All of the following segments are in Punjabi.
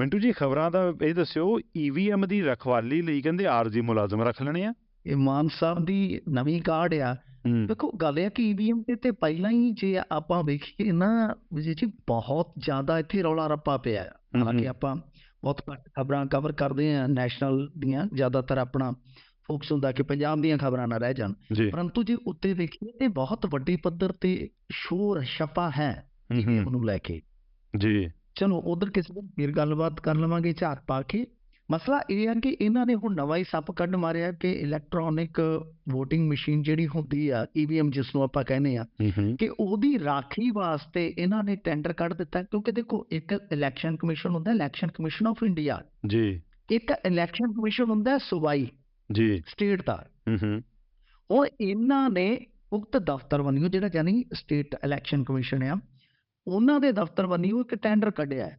ਮਿੰਟੂ ਜੀ ਖਬਰਾਂ ਦਾ ਇਹ ਦੱਸਿਓ ਈਵੀਐਮ ਦੀ ਰਖਵਾਲੀ ਲਈ ਕਹਿੰਦੇ ਆਰਜੀ ਮੁਲਾਜ਼ਮ ਰੱਖ ਲੈਣੇ ਆ। ਇਹ ਮਾਨ ਸਾਹਿਬ ਦੀ ਨਵੀਂ ਕਾਢ ਆ। ਦੇਖੋ ਗੱਲ ਇਹ ਕਿ ਈਵੀਐਮ ਤੇ ਤੇ ਪਹਿਲਾਂ ਹੀ ਜੇ ਆਪਾਂ ਵੇਖੀਏ ਨਾ ਜੀ ਬਹੁਤ ਜ਼ਿਆਦਾ ਇੱਥੇ ਰੌਲਾ ਰੱਪਾ ਪਿਆ ਹੈ ਹਾਲਾਂਕਿ। ਆਪਾਂ ਬਹੁਤ ਘੱਟ ਖਬਰਾਂ ਕਵਰ ਕਰਦੇ ਆ ਨੈਸ਼ਨਲ ਦੀਆਂ ਜ਼ਿਆਦਾਤਰ ਆਪਣਾ ਫੋਕਸ ਹੁੰਦਾ ਕਿ ਪੰਜਾਬ ਦੀਆਂ ਖਬਰਾਂ ਨਾ ਰਹਿ ਜਾਣ। ਪਰੰਤੂ ਜੇ ਉੱਤੇ ਵੇਖੀਏ ਤੇ ਬਹੁਤ ਵੱਡੀ ਪੱਧਰ ਤੇ ਸ਼ੋਰ ਛਪਾ ਹੈ ਉਹਨੂੰ ਲੈ ਕੇ। ਜੀ। ਚਲੋ ਉਧਰ ਕਿਸੇ ਦਿਨ ਫਿਰ ਗੱਲਬਾਤ ਕਰ ਲਵਾਂਗੇ ਝਾਤ ਪਾ ਕੇ। ਮਸਲਾ ਇਹ ਆ ਕਿ ਇਹਨਾਂ ਨੇ ਹੁਣ ਨਵਾਂ ਹੀ ਸੱਪ ਕੱਢ ਮਾਰਿਆ ਕਿ ਇਲੈਕਟ੍ਰੋਨਿਕ VOTING ਮਸ਼ੀਨ ਜਿਹੜੀ ਹੁੰਦੀ ਆ EVM ਜਿਸ ਨੂੰ ਆਪਾਂ ਕਹਿੰਦੇ ਆ ਕਿ ਉਹਦੀ ਰਾਖੀ ਵਾਸਤੇ ਇਹਨਾਂ ਨੇ ਟੈਂਡਰ ਕੱਢ ਦਿੱਤਾ ਕਿਉਂਕਿ ਦੇਖੋ ਇੱਕ ਇਲੈਕਸ਼ਨ ਕਮਿਸ਼ਨ ਹੁੰਦਾ ਇਲੈਕਸ਼ਨ ਕਮਿਸ਼ਨ ਆਫ ਇੰਡੀਆ ਜੀ। ਇੱਕ ਇਲੈਕਸ਼ਨ ਕਮਿਸ਼ਨ ਹੁੰਦਾ ਸੂਬਾਈ ਜੀ। ਸਟੇਟ ਦਾ। ਹੂੰ ਹੂੰ। ਉਹ ਇਹਨਾਂ ਨੇ ਉਕਤ ਦਫ਼ਤਰ ਵੱਲੋਂ ਜਿਹੜਾ ਜਾਨੀ ਸਟੇਟ ਇਲੈਕਸ਼ਨ ਕਮਿਸ਼ਨ ਆ ਉਹਨਾਂ ਦੇ ਦਫ਼ਤਰ ਵੱਲੋਂ ਇੱਕ ਟੈਂਡਰ ਕੱਢਿਆ ਹੈ।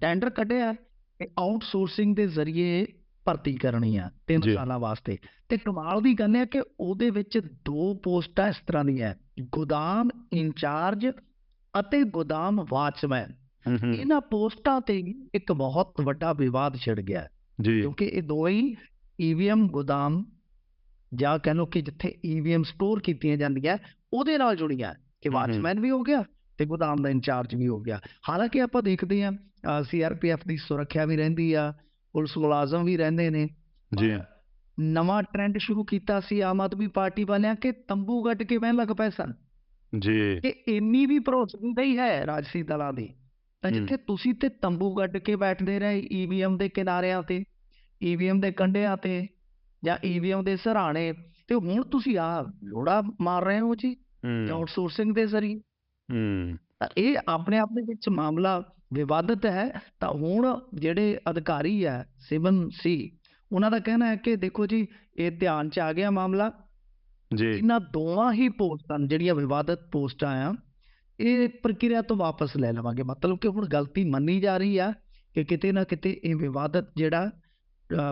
ਟੈਂਡਰ ਕੱਢਿਆ ਕਿ ਆਊਟਸੋਰਸਿੰਗ ਦੇ ਜ਼ਰੀਏ ਭਰਤੀ ਕਰਨੀ ਆ ਤਿੰਨ। ਸਾਲਾਂ ਵਾਸਤੇ। ਤੇ ਕਮਾਲ ਦੀ ਗੱਲ ਹੈ ਕਿ ਉਹਦੇ ਵਿੱਚ ਦੋ ਪੋਸਟਾਂ ਇਸ ਤਰ੍ਹਾਂ ਦੀਆਂ ਹੈ, ਗੋਦਾਮ ਇੰਚਾਰਜ ਅਤੇ ਗੋਦਾਮ ਵਾਚਮੈਨ। ਇਹਨਾਂ ਪੋਸਟਾਂ ਤੇ ਇੱਕ ਬਹੁਤ ਵੱਡਾ ਵਿਵਾਦ ਛਿੜ ਗਿਆ ਜੀ। ਕਿਉਂਕਿ ਇਹ ਦੋਵੇਂ ਹੀ ਈਵੀਐਮ ਗੋਦਾਮ ਜਾਂ ਕਹਿ ਲਓ ਕਿ ਜਿੱਥੇ ਈਵੀਐਮ ਸਟੋਰ ਕੀਤੀਆਂ ਜਾਂਦੀਆਂ ਉਹਦੇ ਨਾਲ ਜੁੜੀਆਂ ਕਿ। ਵਾਚਮੈਨ ਵੀ ਹੋ ਗਿਆ ਤੇ ਗੋਦਾਮ ਦਾ ਇੰਚਾਰਜ ਵੀ ਹੋ ਗਿਆ। ਹਾਲਾਂਕਿ ਆਪਾਂ ਦੇਖਦੇ ਹਾਂ ਸੀਆਰਪੀਐਫ ਦੀ ਸੁਰੱਖਿਆ ਵੀ ਰਹਿੰਦੀ ਆ ਪੁਲਿਸ ਮੁਲਾਜ਼ਮ ਵੀ ਰਹਿੰਦੇ ਨੇ। ਜੀ। ਨਵਾਂ ਟ੍ਰੈਂਡ ਸ਼ੁਰੂ ਕੀਤਾ ਸੀ ਆਮ ਆਦਮੀ ਪਾਰਟੀ ਵਾਲਿਆਂ ਕਿ ਤੰਬੂ ਗੱਡ ਕੇ ਬਹਿਣ ਲੱਗ ਪਏ ਸਨ। ਜੀ। ਕਿ ਇੰਨੀ ਵੀ ਭਰੋਸਗੀ ਨਹੀਂ ਹੈ ਰਾਜਸੀ ਦਲਾਂ ਦੀ। ਤਾਂ। ਜਿੱਥੇ ਤੁਸੀਂ ਤੇ ਤੰਬੂ ਗੱਡ ਕੇ ਬੈਠਦੇ ਰਹੇ ਈਵੀਐਮ ਦੇ ਕਿਨਾਰਿਆਂ ਤੇ ਈਵੀਐਮ ਦੇ ਕੰਢਿਆਂ ਤੇ ਜਾਂ ਈਵੀਐਮ ਦੇ ਸਰਾਣੇ ਤੇ ਹੁਣ ਤੁਸੀਂ ਆ ਲੋੜਾ ਮਾਰ ਰਹੇ ਹੋ ਜੀ। ਆਊਟਸੋਰਸਿੰਗ ਦੇ ਜ਼ਰੀਏ। ਹੂੰ। ਤਾਂ ਇਹ ਆਪਣੇ ਆਪ ਦੇ ਵਿੱਚ ਮਾਮਲਾ ਵਿਵਾਦਤ ਹੈ ਤਾਂ ਹੁਣ ਜਿਹੜੇ ਅਧਿਕਾਰੀ ਆ ਸਿਵਨ ਸੀ ਉਹਨਾਂ ਦਾ ਕਹਿਣਾ ਹੈ ਕਿ ਦੇਖੋ ਜੀ ਇਹ ਧਿਆਨ ਚ ਆ ਗਿਆ ਮਾਮਲਾ। ਜੀ। ਇਹਨਾਂ ਦੋਵਾਂ ਹੀ ਪੋਸਟਾਂ ਜਿਹੜੀਆਂ ਵਿਵਾਦਤ ਪੋਸਟਾਂ ਆ ਇਹ ਪ੍ਰਕਿਰਿਆ ਤੋਂ ਵਾਪਸ ਲੈ ਲਵਾਂਗੇ। ਮਤਲਬ ਕਿ ਹੁਣ ਗਲਤੀ ਮੰਨੀ ਜਾ ਰਹੀ ਆ ਕਿ ਕਿਤੇ ਨਾ ਕਿਤੇ ਇਹ ਵਿਵਾਦਤ ਜਿਹੜਾ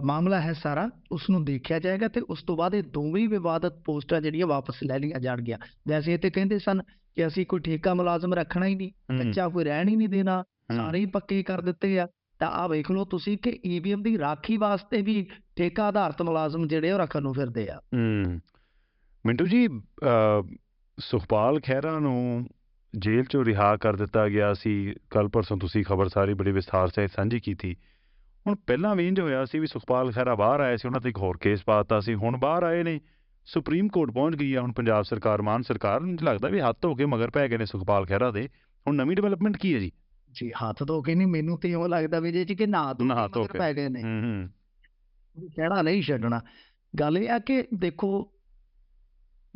ਮਾਮਲਾ ਹੈ ਸਾਰਾ ਉਸ ਨੂੰ ਦੇਖਿਆ ਜਾਏਗਾ ਤੇ ਉਸ ਤੋਂ ਬਾਅਦ ਇਹ ਦੋਵੇਂ ਵਿਵਾਦਤ ਪੋਸਟਾਂ ਜਿਹੜੀਆਂ ਵਾਪਸ ਲੈ ਲਈਆਂ ਜਾਣਗੀਆਂ। ਵੈਸੇ ਇਹ ਤੇ ਕਹਿੰਦੇ ਸਨ ਕਿ ਅਸੀਂ ਕੋਈ ਠੇਕਾ ਮੁਲਾਜ਼ਮ ਰੱਖਣਾ ਹੀ ਨਹੀਂ ਕੱਚਾ ਕੋਈ ਰਹਿਣ ਹੀ ਨਹੀਂ ਦੇਣਾ ਸਾਰੇ ਹੀ ਪੱਕੇ ਕਰ ਦਿੱਤੇ ਆ। ਤਾਂ ਆ ਵੇਖ ਲਓ ਤੁਸੀਂ ਕਿ ਈਵੀਐਮ ਦੀ ਰਾਖੀ ਵਾਸਤੇ ਵੀ ਠੇਕਾ ਆਧਾਰਿਤ ਮੁਲਾਜ਼ਮ ਜਿਹੜੇ ਉਹ ਰੱਖਣ ਨੂੰ ਫਿਰਦੇ ਆ। ਮਿੰਟੂ ਜੀ ਸੁਖਪਾਲ ਖਹਿਰਾ ਨੂੰ ਜੇਲ੍ਹ ਚੋਂ ਰਿਹਾ ਕਰ ਦਿੱਤਾ ਗਿਆ ਸੀ। ਕੱਲ ਪਰਸੋਂ ਤੁਸੀਂ ਖਬਰ ਸਾਰੀ ਬੜੀ ਵਿਸਥਾਰ ਸਹਿਤ ਸਾਂਝੀ ਕੀਤੀ। ਹੁਣ ਪਹਿਲਾਂ ਵੀ ਇੰਜ ਹੋਇਆ ਸੀ ਵੀ ਸੁਖਪਾਲ ਖਹਿਰਾ ਬਾਹਰ ਆਏ ਸੀ ਉਹਨਾਂ ਤੇ ਇੱਕ ਹੋਰ ਕੇਸ ਪਾਤਾ ਸੀ ਹੁਣ ਬਾਹਰ ਆਏ ਨੇ ਸੁਪਰੀਮ ਕੋਰਟ ਪਹੁੰਚ ਗਈ ਆ ਹੁਣ ਪੰਜਾਬ ਸਰਕਾਰ ਮਾਨ ਸਰਕਾਰ ਨੂੰ ਲੱਗਦਾ ਵੀ ਹੱਥ ਹੋ ਕੇ ਮਗਰ ਪੈ ਗਏ ਨੇ ਸੁਖਪਾਲ ਖਹਿਰਾ ਦੇ ਹੁਣ ਨਵੀਂ ਡਿਵੈਲਪਮੈਂਟ ਕੀ ਹੈ ਜੀ? ਜੀ ਹੱਥ ਧੋ ਕੇ ਨਹੀਂ ਮੈਨੂੰ ਤੇ ਇਉਂ ਲੱਗਦਾ ਵੀ ਜੇ ਜੀ ਕਿ ਨਾ ਧੋ ਕੇ ਧੋ। ਪੈ ਗਏ ਨੇ। ਹੂੰ ਹੂੰ। ਕਹਿਣਾ ਨਹੀਂ ਛੱਡਣਾ। ਗੱਲ ਇਹ ਆ ਕਿ ਦੇਖੋ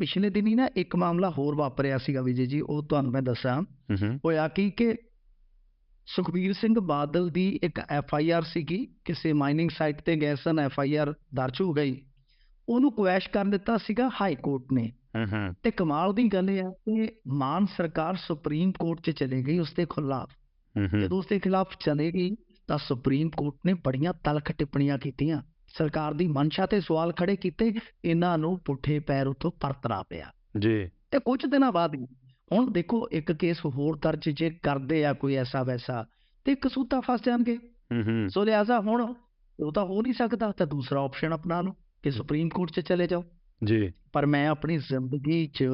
ਪਿਛਲੇ ਦਿਨੀ ਨਾ ਇੱਕ ਮਾਮਲਾ ਹੋਰ ਵਾਪਰਿਆ ਸੀਗਾ ਵਿਜੇ ਜੀ ਉਹ ਤੁਹਾਨੂੰ ਮੈਂ ਦੱਸਾਂ। ਹੋਇਆ ਕੀ ਕਿ ਸੁਖਬੀਰ ਸਿੰਘ ਬਾਦਲ ਦੀ ਇੱਕ ਐਫ ਆਈ ਆਰ ਸੀਗੀ ਕਿਸੇ ਮਾਈਨਿੰਗ ਸਾਈਟ ਤੇ ਗਏ ਸਨ ਐਫ ਆਈ ਆਰ ਦਰਜ ਹੋ ਗਈ। ਉਹਨੂੰ ਕੁਐਸ਼ ਕਰ ਦਿੱਤਾ ਸੀਗਾ ਹਾਈ ਕੋਰਟ ਨੇ। ਤੇ ਕਮਾਲ ਦੀ ਗੱਲ ਇਹ ਹੈ ਕਿ ਮਾਨ ਸਰਕਾਰ ਸੁਪਰੀਮ ਕੋਰਟ 'ਚ ਚਲੇ ਗਈ ਉਸ ਦੇ ਖਿਲਾਫ। ਜਦੋਂ ਉਸ ਦੇ ਖਿਲਾਫ ਚਲੇ ਗਈ ਤਾਂ ਸੁਪਰੀਮ ਕੋਰਟ ਨੇ ਬੜੀਆਂ ਤਲਖ ਟਿੱਪਣੀਆਂ ਕੀਤੀਆਂ। ਸਰਕਾਰ ਦੀ ਮਨਸ਼ਾ ਤੇ ਸਵਾਲ ਖੜੇ ਕੀਤੇ ਇਹਨਾਂ ਨੂੰ ਪੁੱਠੇ ਪੈਰ ਉੱਤੋਂ ਪਰਤਣਾ ਪਿਆ। ਜੀ। ਤੇ ਕੁਝ ਦਿਨਾਂ ਬਾਅਦ ਹੀ ਹੁਣ ਦੇਖੋ ਇੱਕ ਕੇਸ ਹੋਰ ਦਰਜ ਜੇ ਕਰਦੇ ਆ ਕੋਈ ਐਸਾ ਵੈਸਾ ਤੇ ਕਸੂਤਾ ਫਸ ਜਾਣਗੇ। ਹੂੰ ਹੂੰ। ਸੋ ਲਿਆਜ਼ਾ ਹੁਣ ਉਹ ਤਾਂ ਹੋ ਨਹੀਂ ਸਕਦਾ ਤਾਂ ਦੂਸਰਾ ਆਪਸ਼ਨ ਅਪਣਾ ਲਓ ਕਿ ਸੁਪਰੀਮ ਕੋਰਟ 'ਚ ਚਲੇ ਜਾਓ। ਜੀ। ਪਰ ਮੈਂ ਆਪਣੀ ਜ਼ਿੰਦਗੀ 'ਚ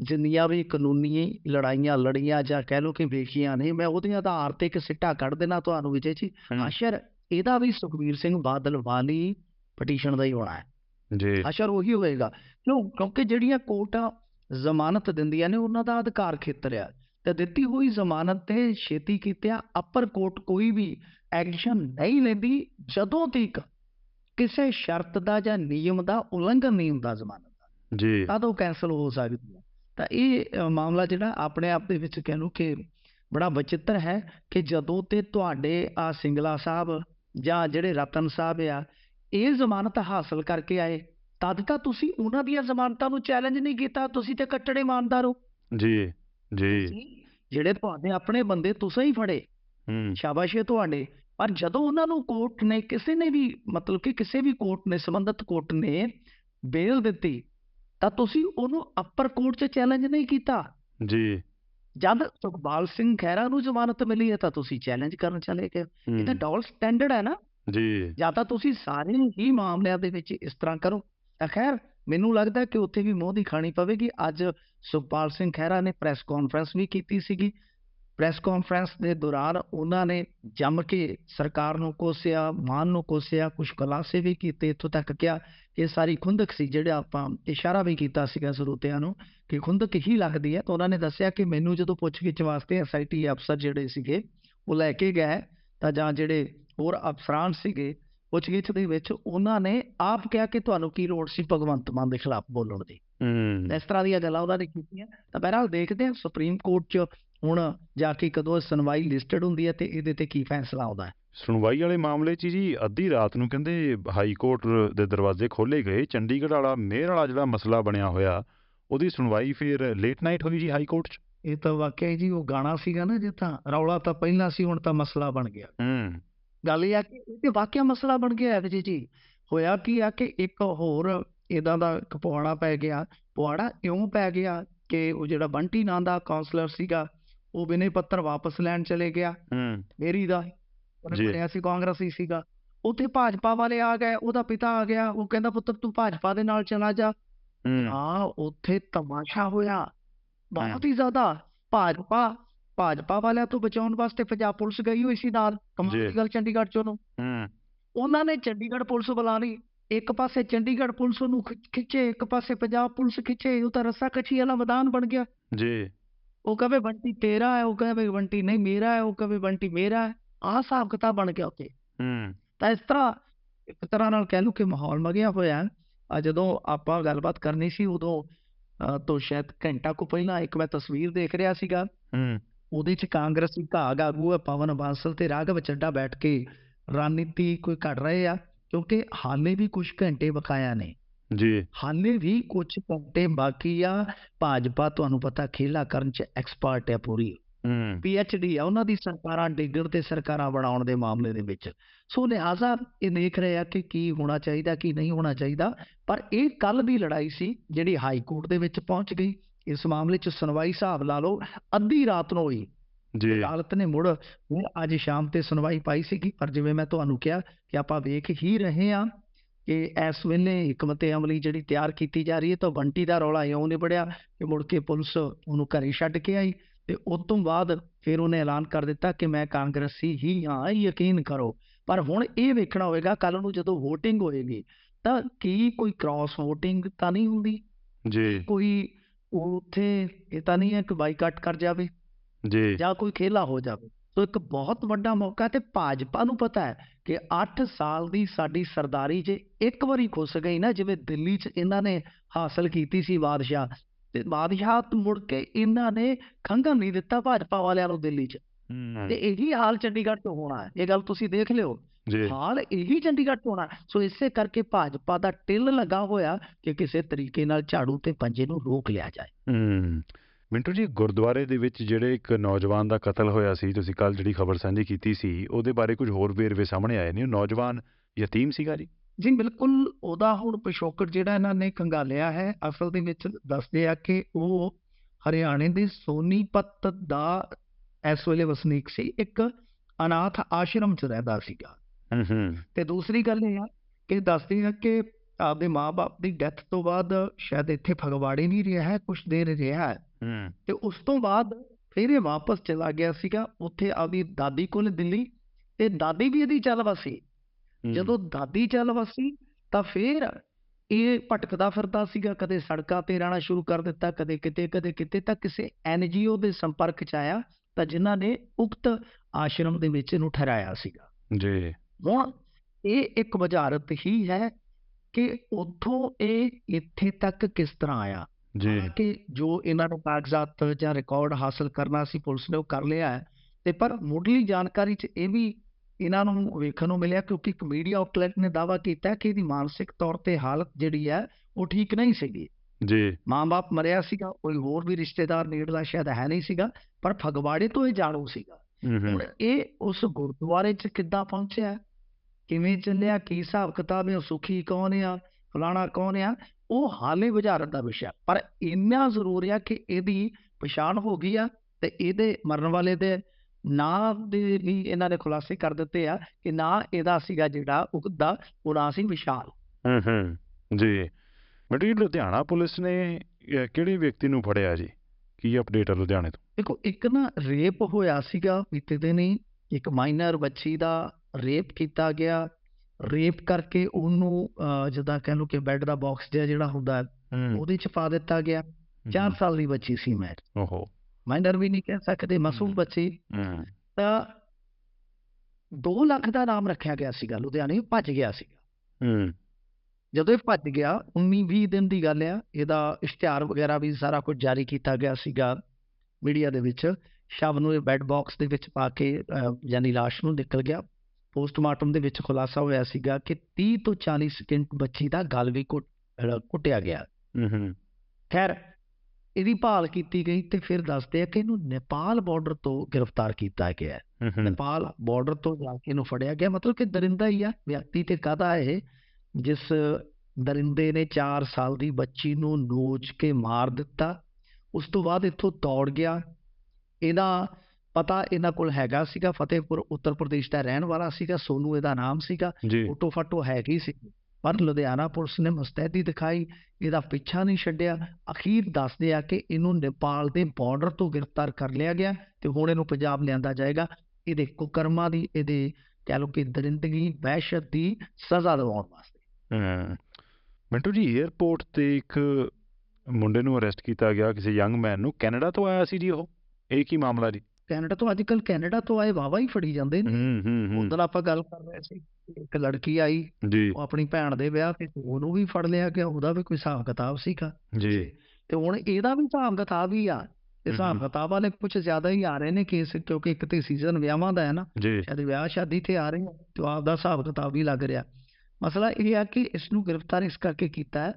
ਜਿੰਨੀਆਂ ਵੀ ਕਾਨੂੰਨੀ ਲੜਾਈਆਂ ਲੜੀਆਂ ਜਾਂ ਕਹਿ ਲਓ ਕਿ ਵੇਖੀਆਂ ਨੇ ਮੈਂ ਉਹਦੇ ਆਧਾਰ ਤੇ ਇੱਕ ਸਿੱਟਾ ਕੱਢ ਦੇਣਾ ਤੁਹਾਨੂੰ ਵਿਜੇ ਜੀ। ਅਸ਼ਰ ਇਹਦਾ ਵੀ ਸੁਖਬੀਰ ਸਿੰਘ ਬਾਦਲ ਵਾਲੀ ਪਟੀਸ਼ਨ ਦਾ ਹੀ ਹੋਣਾ ਹੈ। ਜੀ। ਅਸ਼ਰ ਉਹੀ ਹੋਏਗਾ। ਕਿਉਂ? ਕਿਉਂਕਿ ਜਿਹੜੀਆਂ ਕੋਰਟਾਂ ਜ਼ਮਾਨਤ ਦਿੰਦੀਆਂ ਨੇ ਉਹਨਾਂ ਦਾ ਅਧਿਕਾਰ ਖੇਤਰ ਆ ਤੇ ਦਿੱਤੀ ਹੋਈ ਜ਼ਮਾਨਤ ਤੇ ਛੇਤੀ ਕੀਤਿਆਂ ਅਪਰ ਕੋਰਟ ਕੋਈ ਵੀ ਐਕਸ਼ਨ ਨਹੀਂ ਲੈਂਦੀ ਜਦੋਂ ਤੱਕ ਕਿਸੇ ਸ਼ਰਤ ਦਾ ਜਾਂ ਨਿਯਮ ਦਾ ਉਲੰਘਣ ਨਹੀਂ ਹੁੰਦਾ ਜ਼ਮਾਨਤ ਦਾ। ਜੀ। ਤਦ ਉਹ ਕੈਂਸਲ ਹੋ ਸਕਦੀ ਹੈ ਤਾਂ ਇਹ ਮਾਮਲਾ ਜਿਹੜਾ ਆਪਣੇ ਆਪ ਦੇ ਵਿੱਚ ਕਹਿ ਲਓ ਕਿ ਬੜਾ ਵਿਚਿੱਤਰ ਹੈ ਕਿ ਜਦੋਂ ਤੇ ਤੁਹਾਡੇ ਆ ਸਿੰਗਲਾ ਸਾਹਿਬ ਜਾਂ ਜਿਹੜੇ ਰਤਨ ਸਾਹਿਬ ਆ ਇਹ ਜ਼ਮਾਨਤ ਹਾਸਲ ਕਰਕੇ ਆਏ ਤਦ ਤਾਂ ਤੁਸੀਂ ਉਹਨਾਂ ਦੀਆਂ ਜ਼ਮਾਨਤਾਂ ਨੂੰ ਚੈਲੰਜ ਨਹੀਂ ਕੀਤਾ ਤੁਸੀਂ ਤੇ ਕੱਟੜੇ ਇਮਾਨਦਾਰ ਹੋ। ਜੀ ਜੀ। ਜਿਹੜੇ ਤੁਹਾਡੇ ਆਪਣੇ ਬੰਦੇ ਤੁਸੀਂ ਹੀ ਫੜੇ ਹੂੰ। ਸ਼ਾਬਾਸ਼ ਹੈ ਤੁਹਾਡੇ। ਪਰ ਜਦੋਂ ਉਹਨਾਂ ਨੂੰ ਕੋਰਟ ਨੇ ਕਿਸੇ ਨੇ ਵੀ ਮਤਲਬ ਕਿ ਕਿਸੇ ਵੀ ਕੋਰਟ ਨੇ ਸੰਬੰਧਿਤ ਕੋਰਟ ਨੇ ਬੇਲ ਦਿੱਤੀ ਤਾਂ ਤੁਸੀਂ ਉਹਨੂੰ ਅਪਰ ਕੋਰਟ 'ਚ ਚੈਲੰਜ ਨਹੀਂ ਕੀਤਾ। ਜੀ। ਜਦ ਸੁਖਪਾਲ ਸਿੰਘ ਖਹਿਰਾ ਨੂੰ ਜ਼ਮਾਨਤ ਮਿਲੀ ਹੈ ਤਾਂ ਤੁਸੀਂ ਚੈਲੰਜ ਕਰਨ ਚਲੇ ਗਏ। ਇਹ ਤਾਂ ਡਬਲ ਸਟੈਂਡਰਡ ਹੈ ਨਾ। ਜੀ। ਜਾਂ ਤਾਂ ਤੁਸੀਂ ਸਾਰੇ ਹੀ ਮਾਮਲਿਆਂ ਦੇ ਵਿੱਚ ਇਸ ਤਰ੍ਹਾਂ ਕਰੋ। ਤਾਂ ਖੈਰ, ਮੈਨੂੰ ਲੱਗਦਾ ਕਿ ਉੱਥੇ ਵੀ ਮੋਹ ਦੀ ਖਾਣੀ ਪਵੇਗੀ। ਅੱਜ ਸੁਖਪਾਲ ਸਿੰਘ ਖਹਿਰਾ ਨੇ ਪ੍ਰੈਸ ਕਾਨਫਰੰਸ ਵੀ ਕੀਤੀ ਸੀਗੀ। ਪ੍ਰੈਸ ਕਾਨਫਰੰਸ ਦੇ ਦੌਰਾਨ ਉਹਨਾਂ ਨੇ ਜੰਮ ਕੇ ਸਰਕਾਰ ਨੂੰ ਕੋਸਿਆ, ਮਾਨ ਨੂੰ ਕੋਸਿਆ ਕੁਝ ਖੁਲਾਸੇ ਵੀ ਕੀਤੇ। ਇੱਥੋਂ ਤੱਕ ਕਿਹਾ ਕਿ ਇਹ ਸਾਰੀ ਖੁੰਦਕ ਸੀ ਜਿਹੜਾ ਆਪਾਂ ਇਸ਼ਾਰਾ ਵੀ ਕੀਤਾ ਸੀਗਾ ਸਰੋਤਿਆਂ ਨੂੰ ਕਿ ਖੁੰਦਕ ਹੀ ਲੱਗਦੀ ਹੈ। ਤਾਂ ਉਹਨਾਂ ਨੇ ਦੱਸਿਆ ਕਿ ਮੈਨੂੰ ਜਦੋਂ ਪੁੱਛਗਿੱਛ ਵਾਸਤੇ ਐਸਆਈਟੀ ਅਫਸਰ ਜਿਹੜੇ ਸੀਗੇ ਉਹ ਲੈ ਕੇ ਗਏ ਤਾਂ ਜਾਂ ਜਿਹੜੇ ਹੋਰ ਅਫਸਰਾਨ ਸੀਗੇ ਪੁੱਛਗਿੱਛ ਦੇ ਵਿੱਚ ਉਹਨਾਂ ਨੇ ਆਪ ਕਿਹਾ ਕਿ ਤੁਹਾਨੂੰ ਕੀ ਲੋੜ ਸੀ ਭਗਵੰਤ ਮਾਨ ਦੇ ਖਿਲਾਫ ਬੋਲਣ ਦੀ। ਹੂੰ। ਇਸ ਤਰ੍ਹਾਂ ਦੀਆਂ ਗੱਲਾਂ ਉਹਨਾਂ ਨੇ ਕੀਤੀਆਂ। ਤਾਂ ਬਹਰਹਾਲ ਦੇਖਦੇ ਹਾਂ ਸੁਪਰੀਮ ਕੋਰਟ 'ਚ ਹੁਣ ਜਾ ਕੇ ਕਦੋਂ ਸੁਣਵਾਈ ਲਿਸਟਡ ਹੁੰਦੀ ਹੈ ਤੇ ਇਹਦੇ ਤੇ ਕੀ ਫੈਸਲਾ ਆਉਂਦਾ ਹੈ। ਸੁਣਵਾਈ ਵਾਲੇ ਮਾਮਲੇ 'ਚ ਜੀ ਅੱਧੀ ਰਾਤ ਨੂੰ ਕਹਿੰਦੇ ਹਾਈ ਕੋਰਟ ਦੇ ਦਰਵਾਜ਼ੇ ਖੋਲੇ ਗਏ। ਚੰਡੀਗੜ੍ਹ ਵਾਲਾ ਮੇਅਰ ਵਾਲਾ ਜਿਹੜਾ ਮਸਲਾ ਬਣਿਆ ਹੋਇਆ ਉਹਦੀ ਸੁਣਵਾਈ ਫਿਰ ਲੇਟ ਨਾਈਟ ਹੋਈ ਜੀ ਹਾਈ ਕੋਰਟ 'ਚ? ਇਹ ਤਾਂ ਵਾਕਿਆ ਜੀ ਉਹ ਗਾਣਾ ਸੀਗਾ ਨਾ ਜਿੱਥਾਂ ਰੌਲਾ ਤਾਂ ਪਹਿਲਾਂ ਸੀ ਹੁਣ ਤਾਂ ਮਸਲਾ ਬਣ ਗਿਆ। ਹੂੰ। ਗੱਲ ਇਹ ਆ ਕਿ ਇਹ ਤੇ ਵਾਕਿਆ ਮਸਲਾ ਬਣ ਗਿਆ ਹੈ ਜੀ। ਜੀ ਹੋਇਆ ਕੀ ਆ ਕਿ ਇੱਕ ਹੋਰ ਇਦਾਂ ਦਾ ਇੱਕ ਪੁਆੜਾ ਪੈ ਗਿਆ। ਪੁਆੜਾ ਇਉਂ ਪੈ ਗਿਆ ਕਿ ਉਹ ਜਿਹੜਾ ਬੰਟੀ ਨਾਂ ਦਾ ਕਾਉਂਸਲਰ ਸੀਗਾ ਉਹ ਬਿਨੇ ਪੱਤਰ ਵਾਪਸ ਲੈਣ ਚਲੇ ਗਿਆ। ਹੂੰ। ਮੇਰੀ ਦਾ ਉਹਨੇ। ਬਣਿਆ ਸੀ ਕਾਂਗਰਸੀ ਸੀਗਾ। ਉੱਥੇ ਭਾਜਪਾ ਵਾਲੇ ਆ ਗਏ ਉਹਦਾ ਪਿਤਾ ਆ ਗਿਆ ਉਹ ਕਹਿੰਦਾ ਪੁੱਤਰ ਤੂੰ ਭਾਜਪਾ ਦੇ ਨਾਲ ਚਲਾ ਜਾ। ਹਾਂ। ਉੱਥੇ ਤਮਾਸ਼ਾ ਹੋਇਆ। ਬਹੁਤ ਹੀ ਜ਼ਿਆਦਾ ਭਾਜਪਾ ਭਾਜਪਾ ਵਾਲਿਆਂ ਤੋਂ ਬਚਾਉਣ ਵਾਸਤੇ ਪੰਜਾਬ ਪੁਲਿਸ ਗਈ ਹੋਈ ਸੀ ਨਾਲ ਕਮਾਲ। ਦੀ ਗੱਲ ਚੰਡੀਗੜ੍ਹ ਚੋਂ ਨੂੰ ਹੂੰ। ਉਹਨਾਂ ਨੇ ਚੰਡੀਗੜ੍ਹ ਪੁਲਿਸ ਬੁਲਾ ਲਈ ਇੱਕ ਪਾਸੇ ਚੰਡੀਗੜ੍ਹ ਪੁਲਿਸ ਨੂੰ ਖਿੱਚ- ਇੱਕ ਪਾਸੇ ਪੰਜਾਬ ਪੁਲਿਸ ਖਿੱਚੇ ਉਹ ਤਾਂ ਰੱਸਾ ਕੱਛੀ ਵਾਲਾ ਮੈਦਾਨ ਬਣ ਗਿਆ। ਜੀ। ਉਹ ਕਹੇ ਬੰਟੀ ਤੇਰਾ ਹੈ ਉਹ ਕਹੇ ਬੰਟੀ ਨਹੀਂ ਮੇਰਾ ਹੈ ਉਹ ਕਹੇ ਬੰਟੀ ਮੇਰਾ ਹੈ। ਆਹ ਹਿਸਾਬ ਕਿਤਾਬ ਬਣ ਗਿਆ ਉੱਥੇ। ਹੂੰ। ਤਾਂ ਇਸ ਤਰ੍ਹਾਂ ਇੱਕ ਤਰ੍ਹਾਂ ਨਾਲ ਕਹਿ ਲਓ ਕਿ ਮਾਹੌਲ ਮਗਿਆ ਹੋਇਆ ਆ ਜਦੋਂ ਆਪਾਂ ਗੱਲਬਾਤ ਕਰਨੀ ਸੀ ਉਦੋਂ ਤੋਂ ਸ਼ਾਇਦ ਘੰਟਾ ਕੁ ਪਹਿਲਾਂ ਇੱਕ ਮੈਂ ਤਸਵੀਰ ਦੇਖ ਰਿਹਾ ਸੀਗਾ। ਹੂੰ। ਉਹਦੇ ਚ ਕਾਂਗਰਸੀ ਘਾਗ ਆਗੂ ਹੈ ਪਵਨ ਬਾਂਸਲ ਤੇ ਰਾਘਵ ਚੱਡਾ ਬੈਠ ਕੇ ਰਣਨੀਤੀ ਕੋਈ ਘੜ ਰਹੇ ਆ ਕਿਉਂਕਿ ਹਾਲੇ ਵੀ ਕੁਝ ਘੰਟੇ ਬਕਾਇਆ ਨੇ। ਜੀ। ਹਾਲੇ ਵੀ ਕੁਝ ਘੰਟੇ ਬਾਕੀ ਆ ਭਾਜਪਾ ਤੁਹਾਨੂੰ ਪਤਾ ਖੇਲਾ ਕਰਨ ਚ ਐਕਸਪਰਟ ਹੈ ਪੂਰੀ। ਹੂੰ। ਡੀ ਆ ਉਹਨਾਂ ਦੀ ਸਰਕਾਰਾਂ ਡਿੱਗਣ ਤੇ ਸਰਕਾਰਾਂ ਬਣਾਉਣ ਦੇ ਮਾਮਲੇ ਦੇ ਵਿੱਚ। ਸੋ ਲਿਹਾਜ਼ਾ ਇਹ ਦੇਖ ਰਹੇ ਆ ਕਿ ਕੀ ਹੋਣਾ ਚਾਹੀਦਾ ਕੀ ਨਹੀਂ ਹੋਣਾ ਚਾਹੀਦਾ ਪਰ ਇਹ ਕੱਲ ਦੀ ਲੜਾਈ ਸੀ ਜਿਹੜੀ ਹਾਈ ਕੋਰਟ ਦੇ ਵਿੱਚ ਪਹੁੰਚ ਗਈ। ਇਸ ਮਾਮਲੇ 'ਚ ਸੁਣਵਾਈ ਹਿਸਾਬ ਲਾ ਲਓ ਅੱਧੀ ਰਾਤ ਨੂੰ ਹੋਈ। ਜੀ। ਅਦਾਲਤ ਨੇ ਮੁੜ ਅੱਜ ਸ਼ਾਮ ਤੇ ਸੁਣਵਾਈ ਪਾਈ ਸੀਗੀ। ਪਰ ਜਿਵੇਂ ਮੈਂ ਤੁਹਾਨੂੰ ਕਿਹਾ ਕਿ ਆਪਾਂ ਵੇਖ ਹੀ ਰਹੇ ਹਾਂ ਕਿ ਇਸ ਵੇਲੇ ਹਕਮਤੇ ਅਮਲੀ ਜਿਹੜੀ ਤਿਆਰ ਕੀਤੀ ਜਾ ਰਹੀ ਹੈ ਤਾਂ ਬੰਟੀ ਦਾ ਰੌਲਾ ਇਉਂ ਨਿਬੜਿਆ ਕਿ ਮੁੜ ਕੇ ਪੁਲਿਸ ਉਹਨੂੰ ਘਰੇ ਛੱਡ ਕੇ ਆਈ ਤੇ ਉਸ ਤੋਂ ਬਾਅਦ ਫਿਰ ਉਹਨੇ ਐਲਾਨ ਕਰ ਦਿੱਤਾ ਕਿ ਮੈਂ ਕਾਂਗਰਸੀ ਹੀ ਹਾਂ ਯਕੀਨ ਕਰੋ। ਪਰ ਹੁਣ ਇਹ ਵੇਖਣਾ ਹੋਵੇਗਾ ਕੱਲ ਨੂੰ ਜਦੋਂ VOTING ਹੋਏਗੀ ਤਾਂ ਕੀ ਕੋਈ ਕ੍ਰਾਸ VOTING ਤਾਂ ਨਹੀਂ ਹੁੰਦੀ? ਜੀ। ਕੋਈ ਉੱਥੇ ਇਹ ਤਾਂ ਨਹੀਂ ਹੈ ਕਿ ਬਾਈਕਾਟ ਕਰ ਜਾਵੇ ਜੀ। ਜਾਂ ਕੋਈ ਖੇਲਾ ਹੋ ਜਾਵੇ। ਸੋ ਇੱਕ ਬਹੁਤ ਵੱਡਾ ਮੌਕਾ ਤੇ ਭਾਜਪਾ ਨੂੰ ਪਤਾ ਹੈ ਕਿ 8 ਸਾਲ ਦੀ ਸਾਡੀ ਸਰਦਾਰੀ ਜੇ ਇੱਕ ਵਾਰੀ ਖੁੱਸ ਗਈ ਨਾ ਜਿਵੇਂ ਦਿੱਲੀ 'ਚ ਇਹਨਾਂ ਨੇ ਹਾਸਲ ਕੀਤੀ ਸੀ ਬਾਦਸ਼ਾਹ ਤੇ ਬਾਦਸ਼ਾਹ ਤੋਂ ਮੁੜ ਕੇ ਇਹਨਾਂ ਨੇ ਖੰਘਣ ਨਹੀਂ ਦਿੱਤਾ ਭਾਜਪਾ ਵਾਲਿਆਂ ਨੂੰ ਦਿੱਲੀ 'ਚ। ਤੇ ਇਹੀ ਹਾਲ ਚੰਡੀਗੜ੍ਹ 'ਚ ਹੋਣਾ ਹੈ। ਇਹ ਗੱਲ ਤੁਸੀਂ ਦੇਖ ਲਿਓ। ਹਾਲ ਇਹੀ ਚੰਡੀਗੜ੍ਹ ਹੋਣਾ ਹੈ। ਸੋ ਇਸੇ ਕਰਕੇ ਭਾਜਪਾ ਦਾ ਟਿੱਲ ਲੱਗਾ ਹੋਇਆ ਕਿ ਕਿਸੇ ਤਰੀਕੇ ਨਾਲ ਝਾੜੂ ਤੇ ਪੰਜੇ ਨੂੰ ਰੋਕ ਲਿਆ ਜਾਏ। ਹੂੰ। ਮਿੰਟੂ ਜੀ ਗੁਰਦੁਆਰੇ ਦੇ ਵਿੱਚ ਜਿਹੜੇ ਇੱਕ ਨੌਜਵਾਨ ਦਾ ਕਤਲ ਹੋਇਆ ਸੀ ਤੁਸੀਂ ਕੱਲ ਜਿਹੜੀ ਖਬਰ ਸਾਂਝੀ ਕੀਤੀ ਸੀ ਉਹਦੇ ਬਾਰੇ ਕੁਝ ਹੋਰ ਵੇਰਵੇ ਸਾਹਮਣੇ ਆਏ ਨੇ। ਉਹ ਨੌਜਵਾਨ ਯਤੀਮ ਸੀਗਾ ਜੀ? ਜੀ ਬਿਲਕੁਲ ਉਹਦਾ ਹੁਣ ਪਿਛੋਕੜ ਜਿਹੜਾ ਇਹਨਾਂ ਨੇ ਖੰਗਾਲਿਆ ਹੈ ਅਸਲ ਦੇ ਵਿੱਚ ਦੱਸਦੇ ਆ ਕਿ ਉਹ ਹਰਿਆਣੇ ਦੇ ਸੋਨੀਪਤ ਦਾ ਇਸ ਵੇਲੇ ਵਸਨੀਕ ਸੀ। ਇੱਕ ਅਨਾਥ ਆਸ਼ਰਮ 'ਚ ਰਹਿੰਦਾ ਸੀਗਾ। ਤੇ ਦੂਸਰੀ ਗੱਲ ਇਹ ਆ ਕਿ ਦੱਸਦੇ ਆ ਕਿ ਆਪਦੇ ਮਾਪੇ ਦੀ ਡੈਥ ਤੋਂ ਬਾਅਦ ਸ਼ਾਇਦ ਇੱਥੇ ਫਗਵਾੜੇ ਨਹੀਂ ਰਿਹਾ ਹੈ ਕੁਝ ਦੇਰ ਰਿਹਾ ਹੈ। ਤੇ ਉਸ ਤੋਂ ਬਾਅਦ ਫਿਰ ਇਹ ਵਾਪਸ ਚਲਾ ਗਿਆ ਸੀਗਾ ਉੱਥੇ ਆਪਦੀ ਦਾਦੀ ਕੋਲ ਦਿੱਲੀ। ਤੇ ਦਾਦੀ ਵੀ ਇਹਦੀ ਚੱਲ ਵਸੀ। ਜਦੋਂ ਦਾਦੀ ਚੱਲ ਵਸੀ ਤਾਂ ਫਿਰ ਇਹ ਭਟਕਦਾ ਫਿਰਦਾ ਸੀਗਾ ਕਦੇ ਸੜਕਾਂ ਤੇ ਰਹਿਣਾ ਸ਼ੁਰੂ ਕਰ ਦਿੱਤਾ ਕਦੇ ਕਿਤੇ ਕਦੇ ਕਿਤੇ ਤਾਂ ਕਿਸੇ ਐਨਜੀਓ ਦੇ ਸੰਪਰਕ 'ਚ ਆਇਆ ਤਾਂ ਜਿਨ੍ਹਾਂ ਨੇ ਉਕਤ ਆਸ਼ਰਮ ਦੇ ਵਿੱਚ ਇਹਨੂੰ ਠਹਿਰਾਇਆ ਸੀਗਾ। ਜੀ। ਹੁਣ। ਇਹ ਇੱਕ ਵਜ਼ਾਰਤ ਹੀ ਹੈ ਕਿ ਉੱਥੋਂ ਇਹ ਇੱਥੇ ਤੱਕ ਕਿਸ ਤਰ੍ਹਾਂ ਆਇਆ। ਜੀ। ਕਿ ਜੋ ਇਹਨਾਂ ਨੂੰ ਕਾਗਜ਼ਾਤ ਜਾਂ ਰਿਕਾਰਡ ਹਾਸਲ ਕਰਨਾ ਸੀ ਪੁਲਿਸ ਨੇ ਉਹ ਕਰ ਲਿਆ ਹੈ। ਤੇ ਪਰ ਮੁੱਢਲੀ ਜਾਣਕਾਰੀ 'ਚ ਇਹ ਵੀ ਇਹਨਾਂ ਨੂੰ ਵੇਖਣ ਨੂੰ ਮਿਲਿਆ ਕਿਉਂਕਿ ਇੱਕ ਮੀਡੀਆ ਆਊਟਲੈਟ ਨੇ ਦਾਅਵਾ ਕੀਤਾ ਕਿ ਇਹਦੀ ਮਾਨਸਿਕ ਤੌਰ ਤੇ ਹਾਲਤ ਜਿਹੜੀ ਹੈ ਉਹ ਠੀਕ ਨਹੀਂ ਸੀਗੀ। ਜੀ। ਮਾਂ-ਬਾਪ ਮਰਿਆ ਸੀਗਾ ਕੋਈ ਹੋਰ ਵੀ ਰਿਸ਼ਤੇਦਾਰ ਨੇੜਲਾ ਸ਼ਾਇਦ ਹੈ ਨਹੀਂ ਸੀਗਾ ਪਰ ਫਗਵਾੜੇ ਤੋਂ ਇਹ ਜਾਣੂ ਸੀਗਾ। ਇਹ ਉਸ ਗੁਰਦੁਆਰੇ 'ਚ ਕਿੱਦਾਂ ਪਹੁੰਚਿਆ ਕਿਵੇਂ ਚੱਲਿਆ ਕੀ ਹਿਸਾਬ ਕਿਤਾਬ ਹੈ ਸੁਖੀ ਕੌਣ ਆ ਫਲਾਣਾ ਕੌਣ ਆ ਉਹ ਹਾਲੇ ਵਿਚਾਰਨ ਦਾ ਵਿਸ਼ਾ। ਪਰ ਇੰਨਾ ਜ਼ਰੂਰ ਆ ਕਿ ਇਹਦੀ ਪਛਾਣ ਹੋ ਗਈ ਆ ਤੇ ਇਹਦੇ ਮਰਨ ਵਾਲੇ ਦੇ ਨਾਂ ਦੇ ਵੀ ਇਹਨਾਂ ਨੇ ਖੁਲਾਸੇ ਕਰ ਦਿੱਤੇ ਆ ਕਿ ਨਾਂ ਇਹਦਾ ਸੀਗਾ ਜਿਹੜਾ ਉਹਦਾ ਉਹ ਨਾਂ ਸੀ ਵਿਸ਼ਾਲ। ਹੂੰ ਹੂੰ ਜੀ। ਮਿੰਟੂ ਜੀ ਲੁਧਿਆਣਾ ਪੁਲਿਸ ਨੇ ਕਿਹੜੇ ਵਿਅਕਤੀ ਨੂੰ ਫੜਿਆ ਜੀ? ਕੀ ਅਪਡੇਟ ਹੈ ਲੁਧਿਆਣੇ ਤੋਂ? ਦੇਖੋ ਇੱਕ ਨਾ ਰੇਪ ਹੋਇਆ ਸੀਗਾ ਬੀਤੇ ਦਿਨੀ ਇੱਕ ਮਾਈਨਰ ਬੱਚੀ ਦਾ ਰੇਪ ਕੀਤਾ ਗਿਆ। ਰੇਪ ਕਰਕੇ ਉਹਨੂੰ ਜਿੱਦਾਂ ਕਹਿ ਲਓ ਕਿ ਬੈੱਡ ਦਾ ਬਾਕਸ ਜਿਹਾ ਜਿਹੜਾ ਹੁੰਦਾ ਉਹਦੇ ਚ ਪਾ ਦਿੱਤਾ ਗਿਆ। 4 ਸਾਲ ਦੀ ਬੱਚੀ ਸੀ ਮੈਂ। ਓਹੋ। ਮਾਈਨਰ ਵੀ ਨਹੀਂ ਕਹਿ ਸਕਦੇ ਮਾਸੂਮ। ਬੱਚੀ। ਤਾਂ 2 ਲੱਖ ਦਾ ਨਾਮ ਰੱਖਿਆ ਗਿਆ ਸੀਗਾ ਲੁਧਿਆਣੇ ਭੱਜ ਗਿਆ ਸੀਗਾ। ਹੂੰ। ਜਦੋਂ ਇਹ ਭੱਜ ਗਿਆ 19 20 ਦਿਨ ਦੀ ਗੱਲ ਆ ਇਹਦਾ ਇਸ਼ਤਿਹਾਰ ਵਗੈਰਾ ਵੀ ਸਾਰਾ ਕੁਝ ਜਾਰੀ ਕੀਤਾ ਗਿਆ ਸੀਗਾ ਮੀਡੀਆ ਦੇ ਵਿੱਚ। ਸ਼ਵ ਨੂੰ ਇਹ ਬੈੱਡ ਬਾਕਸ ਦੇ ਵਿੱਚ ਪਾ ਕੇ ਯਾਨੀ ਲਾਸ਼ ਨੂੰ ਨਿਕਲ ਗਿਆ। ਪੋਸਟਮਾਰਟਮ ਦੇ ਵਿੱਚ ਖੁਲਾਸਾ ਹੋਇਆ ਸੀਗਾ ਕਿ 30 ਤੋਂ 40 ਸਕਿੰਟ ਬੱਚੀ ਦਾ ਗਲ ਵੀ ਘੁੱਟਿਆ ਗਿਆ। ਹੂੰ ਖੈਰ ਇਹਦੀ ਭਾਲ ਕੀਤੀ ਗਈ ਤੇ ਫਿਰ ਦੱਸਦੇ ਆ ਕਿ ਇਹਨੂੰ ਨੇਪਾਲ ਬਾਰਡਰ ਤੋਂ ਗ੍ਰਿਫਤਾਰ ਕੀਤਾ ਗਿਆ। ਨੇਪਾਲ ਬਾਰਡਰ ਤੋਂ ਜਾ ਕੇ ਇਹਨੂੰ ਫੜਿਆ ਗਿਆ। ਮਤਲਬ ਕਿ ਦਰਿੰਦਾ ਹੀ ਆ ਵਿਅਕਤੀ ਤੇ ਕਾਹਦਾ ਇਹ ਜਿਸ ਦਰਿੰਦੇ ਨੇ 4 ਸਾਲ ਦੀ ਬੱਚੀ ਨੂੰ ਨੋਚ ਕੇ ਮਾਰ ਦਿੱਤਾ ਉਸ ਤੋਂ ਬਾਅਦ ਇੱਥੋਂ ਦੌੜ ਗਿਆ। ਇਹਦਾ ਪਤਾ ਇਹਨਾਂ ਕੋਲ ਹੈਗਾ ਸੀਗਾ ਫਤਿਹਪੁਰ ਉੱਤਰ ਪ੍ਰਦੇਸ਼ ਦਾ ਰਹਿਣ ਵਾਲਾ ਸੀਗਾ ਸੋਨੂ ਇਹਦਾ ਨਾਮ ਸੀਗਾ। ਫੋਟੋ ਫਾਟੋ ਹੈਗੀ ਸੀ? ਪਰ ਲੁਧਿਆਣਾ ਪੁਲਿਸ ਨੇ ਮੁਸਤੈਦੀ ਦਿਖਾਈ ਇਹਦਾ ਪਿੱਛਾ ਨਹੀਂ ਛੱਡਿਆ। ਅਖੀਰ ਦੱਸਦੇ ਆ ਕਿ ਇਹਨੂੰ ਨੇਪਾਲ ਦੇ ਬਾਰਡਰ ਤੋਂ ਗ੍ਰਿਫਤਾਰ ਕਰ ਲਿਆ ਗਿਆ ਤੇ ਹੁਣ ਇਹਨੂੰ ਪੰਜਾਬ ਲਿਆਂਦਾ ਜਾਏਗਾ। ਇਹਦੇ ਕੁਕਰਮਾਂ ਦੀ ਇਹਦੇ ਕਹਿ ਲਓ ਕਿ ਦਰਿੰਦਗੀ ਵਹਿਸ਼ਤ ਦੀ ਸਜ਼ਾ ਦਿਵਾਉਣ ਵਾਸਤੇ। ਮਿੰਟੂ ਜੀ 에ਅਰਪੋਰਟ ਤੇ ਇੱਕ ਮੁੰਡੇ ਨੂੰ ਅਰੈਸਟ ਕੀਤਾ ਗਿਆ ਕਿਸੇ ਯੰਗ ਮੈਨ ਨੂੰ। ਕੈਨੇਡਾ ਤੋਂ ਆਇਆ ਸੀ ਜੀ ਉਹ। ਇਹ ਕੀ ਮਾਮਲਾ ਜੀ? ਕੈਨੇਡਾ ਤੋਂ ਅੱਜ ਕੱਲ ਕੈਨੇਡਾ ਤੋਂ ਆਏ ਵਾਵਾ ਹੀ ਫੜੀ ਜਾਂਦੇ ਨੇ। ਹੂੰ ਹੂੰ ਹੂੰ। ਉਦੋਂ ਆਪਾਂ ਗੱਲ ਕਰ ਰਹੇ ਸੀ ਇੱਕ ਲੜਕੀ ਆਈ ਉਹ ਆਪਣੀ ਭੈਣ ਦੇ ਵਿਆਹ ਤੇ ਉਹਨੂੰ ਵੀ ਫੜ ਲਿਆ ਗਿਆ ਉਹਦਾ ਵੀ ਕੋਈ ਹਿਸਾਬ ਕਿਤਾਬ ਸੀਗਾ। ਜੀ। ਤੇ ਹੁਣ ਇਹਦਾ ਵੀ ਹਿਸਾਬ ਕਿਤਾਬ ਹੀ ਆ। ਹਿਸਾਬ। ਕਿਤਾਬ ਵਾਲੇ ਕੁਝ ਜ਼ਿਆਦਾ ਹੀ ਆ ਰਹੇ ਨੇ ਕੇਸ ਕਿਉਂਕਿ ਇੱਕ ਤੇ ਸੀਜ਼ਨ ਵਿਆਹਾਂ ਦਾ ਹੈ ਨਾ। ਸ਼ਾਇਦ ਵਿਆਹ ਸ਼ਾਦੀ ਤੇ ਆ ਰਹੇ ਆ ਤੇ ਆਪ ਦਾ ਹਿਸਾਬ ਕਿਤਾਬ ਵੀ ਲੱਗ ਰਿਹਾ। ਮਸਲਾ ਇਹ ਆ ਕਿ ਇਸ ਨੂੰ ਗ੍ਰਿਫਤਾਰ ਇਸ ਕਰਕੇ ਕੀਤਾ ਹੈ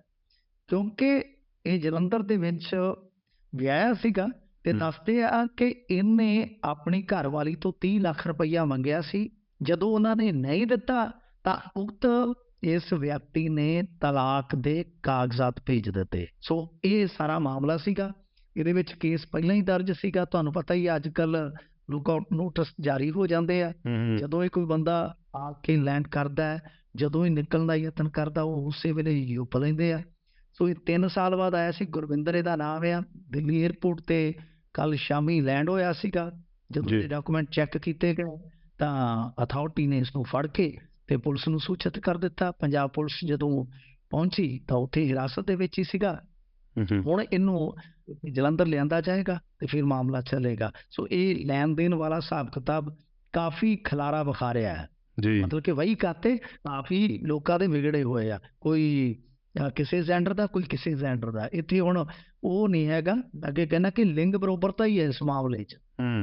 ਕਿਉਂਕਿ ਇਹ ਜਲੰਧਰ ਦੇ ਵਿੱਚ ਵਿਆਹਿਆ ਸੀਗਾ। ਤੇ। ਦੱਸਦੇ ਆ ਕਿ ਇਹਨੇ ਆਪਣੀ ਘਰਵਾਲੀ ਤੋਂ 30 ਲੱਖ ਰੁਪਈਆ ਮੰਗਿਆ ਸੀ। ਜਦੋਂ ਉਹਨਾਂ ਨੇ ਨਹੀਂ ਦਿੱਤਾ ਤਾਂ ਉਕਤ ਇਸ ਵਿਅਕਤੀ ਨੇ ਤਲਾਕ ਦੇ ਕਾਗਜ਼ਾਤ ਭੇਜ ਦਿੱਤੇ। ਸੋ ਇਹ ਸਾਰਾ ਮਾਮਲਾ ਸੀਗਾ। ਇਹਦੇ ਵਿੱਚ ਕੇਸ ਪਹਿਲਾਂ ਹੀ ਦਰਜ ਸੀਗਾ। ਤੁਹਾਨੂੰ ਪਤਾ ਹੀ ਅੱਜ ਕੱਲ ਲੁਕਆਊਟ ਨੋਟਿਸ ਜਾਰੀ ਹੋ ਜਾਂਦੇ ਆ। ਜਦੋਂ ਇਹ ਕੋਈ ਬੰਦਾ ਆ ਕੇ ਲੈਂਡ ਕਰਦਾ ਹੈ ਜਦੋਂ ਹੀ ਨਿਕਲਣ ਦਾ ਯਤਨ ਕਰਦਾ ਉਹ ਉਸੇ ਵੇਲੇ ਹੀ ਯੁੱਪ ਲੈਂਦੇ ਆ। ਸੋ ਇਹ 3 ਸਾਲ ਬਾਅਦ ਆਇਆ ਸੀ। ਗੁਰਵਿੰਦਰ ਇਹਦਾ ਨਾਮ ਆ। ਦਿੱਲੀ 에ਅਰਪੋਰਟ ਤੇ ਕੱਲ ਸ਼ਾਮੀ ਲੈਂਡ ਹੋਇਆ ਸੀਗਾ ਜਦੋਂ। ਇਹ ਡਾਕੂਮੈਂਟ ਚੈੱਕ ਕੀਤੇ ਗਏ ਤਾਂ ਅਥਾਰਟੀ ਨੇ ਇਸ ਨੂੰ ਫੜ ਕੇ ਤੇ ਪੁਲਿਸ ਨੂੰ ਸੂਚਿਤ ਕਰ ਦਿੱਤਾ। ਪੰਜਾਬ ਪੁਲਿਸ ਜਦੋਂ ਪਹੁੰਚੀ ਤਾਂ ਉੱਥੇ ਹਿਰਾਸਤ ਦੇ ਵਿੱਚ ਹੀ ਸੀਗਾ। ਹੁਣ ਇਹਨੂੰ ਜਲੰਧਰ ਲਿਆਂਦਾ ਜਾਏਗਾ ਤੇ ਫਿਰ ਮਾਮਲਾ ਚੱਲੇਗਾ। ਸੋ ਇਹ ਲੈਣ ਦੇਣ ਵਾਲਾ ਹਿਸਾਬ ਕਿਤਾਬ ਕਾਫੀ ਖਲਾਰਾ ਵਿਖਾ ਰਿਹਾ ਹੈ। ਜੀ। ਮਤਲਬ ਕਿ ਵਹੀ ਕਾਤੇ ਕਾਫੀ ਲੋਕਾਂ ਦੇ ਵਿਗੜੇ ਹੋਏ ਆ। ਕੋਈ ਅਹ, ਕਿਸੇ ਜੈਂਡਰ ਦਾ ਕੋਈ ਕਿਸੇ ਜੈਂਡਰ ਦਾ। ਇੱਥੇ ਹੁਣ ਉਹ ਨਹੀਂ ਹੈਗਾ। ਅੱਗੇ ਕਹਿੰਦਾ ਕਿ ਲਿੰਗ ਬਰੋਬਰਤਾ ਹੀ ਹੈ ਇਸ ਮਾਮਲੇ 'ਚ।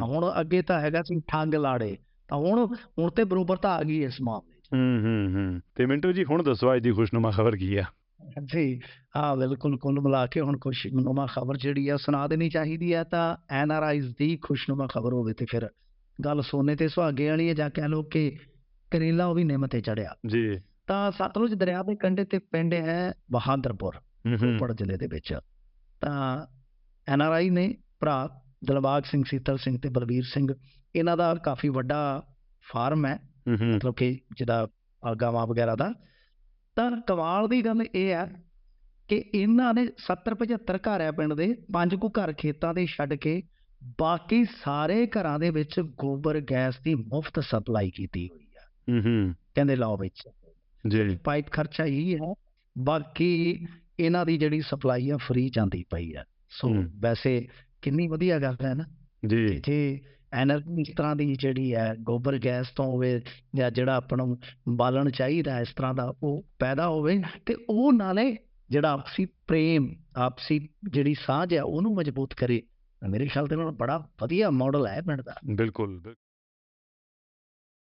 ਹੁਣ ਅੱਗੇ ਤਾਂ ਹੈਗਾ ਸੀ ਠੱਗ ਲਾੜੇ। ਤਾਂ ਹੁਣ ਹੁਣ ਤੇ ਬਰੋਬਰਤਾ ਆ ਗਈ ਇਸ ਮਾਮਲੇ 'ਚ। ਹੂੰ ਹੂੰ ਹੂੰ। ਤੇ ਮਿੰਟੂ ਜੀ ਹੁਣ ਦੱਸੋ ਅੱਜ ਦੀ ਖੁਸ਼ਨੁਮਾ ਖਬਰ ਕੀ ਆ? ਜੀ ਹਾਂ ਬਿਲਕੁਲ ਕੁੱਲ ਮਿਲਾ ਕੇ ਹੁਣ ਖੁਸ਼ਨੁਮਾ ਖਬਰ ਜਿਹੜੀ ਆ ਸੁਣਾ ਦੇਣੀ ਚਾਹੀਦੀ ਹੈ ਤਾਂ ਐਨ ਆਰ ਆਈਜ਼ ਦੀ ਖੁਸ਼ਨੁਮਾ ਖਬਰ ਹੋਵੇ ਤੇ ਫਿਰ ਗੱਲ ਸੋਨੇ ਤੇ ਸੁਹਾਗੇ ਵਾਲੀ ਹੈ ਜਾਂ ਕਹਿ ਲਓ ਕਿ ਕਰੇਲਾ ਉਹ ਵੀ ਨਿੰਮ ਤੇ ਚੜਿਆ। ਜੀ। ਤਾਂ ਸਤਲੁਜ ਦਰਿਆ ਦੇ ਕੰਢੇ ਤੇ ਪਿੰਡ ਹੈ ਬਹਾਦਰਪੁਰ ਹੂੰ ਹੂੰ। ਰੋਪੜ ਜ਼ਿਲ੍ਹੇ ਦੇ ਵਿੱਚ। ਤਾਂ ਐਨ ਆਰ ਆਈ ਨੇ ਭਰਾ ਦਿਲਬਾਗ ਸਿੰਘ ਸੀਤਲ ਸਿੰਘ ਤੇ ਬਲਵੀਰ ਸਿੰਘ ਇਹਨਾਂ ਦਾ ਕਾਫੀ ਵੱਡਾ ਫਾਰਮ ਹੈ। ਹੂੰ ਹੂੰ। ਮਤਲਬ ਕਿ ਜਿਹਦਾ ਅ, ਗਾਵਾਂ ਵਗੈਰਾ ਦਾ। ਤਾਂ ਕਮਾਲ ਦੀ ਗੱਲ ਇਹ ਹੈ ਕਿ ਇਹਨਾਂ ਨੇ 70 75 ਘਰ ਆ ਪਿੰਡ ਦੇ ਪੰਜ ਕੁ ਘਰ ਖੇਤਾਂ ਦੇ ਛੱਡ ਕੇ ਬਾਕੀ ਸਾਰੇ ਘਰਾਂ ਦੇ ਵਿੱਚ ਗੋਬਰ ਗੈਸ ਦੀ ਮੁਫਤ ਸਪਲਾਈ ਕੀਤੀ ਹੋਈ ਆ ਹੂੰ ਹੂੰ। ਕਹਿੰਦੇ ਲਾਓ ਵਿੱਚ। ਜੀ। ਪਾਈਪ ਖਰਚਾ ਹੀ ਹੈ ਬਾਕੀ ਇਹਨਾਂ ਦੀ ਜਿਹੜੀ ਸਪਲਾਈ ਆ ਫ੍ਰੀ ਜਾਂਦੀ ਪਈ ਆ। ਸੋ। ਵੈਸੇ ਕਿੰਨੀ ਵਧੀਆ ਗੱਲ ਹੈ ਨਾ। ਜੀ। ਜੇ ਐਨਰਜੀ ਇਸ ਤਰ੍ਹਾਂ ਦੀ ਜਿਹੜੀ ਹੈ ਗੋਬਰ ਗੈਸ ਤੋਂ ਹੋਵੇ ਜਾਂ ਜਿਹੜਾ ਆਪਾਂ ਨੂੰ ਬਾਲਣ ਚਾਹੀਦਾ ਇਸ ਤਰ੍ਹਾਂ ਦਾ ਉਹ ਪੈਦਾ ਹੋਵੇ ਤੇ ਉਹ ਨਾਲੇ ਜਿਹੜਾ ਆਪਸੀ ਪ੍ਰੇਮ ਆਪਸੀ ਜਿਹੜੀ ਸਾਂਝ ਹੈ ਉਹਨੂੰ ਮਜ਼ਬੂਤ ਕਰੇ। ਮੇਰੇ ਖਿਆਲ ਦੇ ਨਾਲ ਬੜਾ ਵਧੀਆ ਮਾਡਲ ਹੈ ਪਿੰਡ ਦਾ। ਬਿਲਕੁਲ।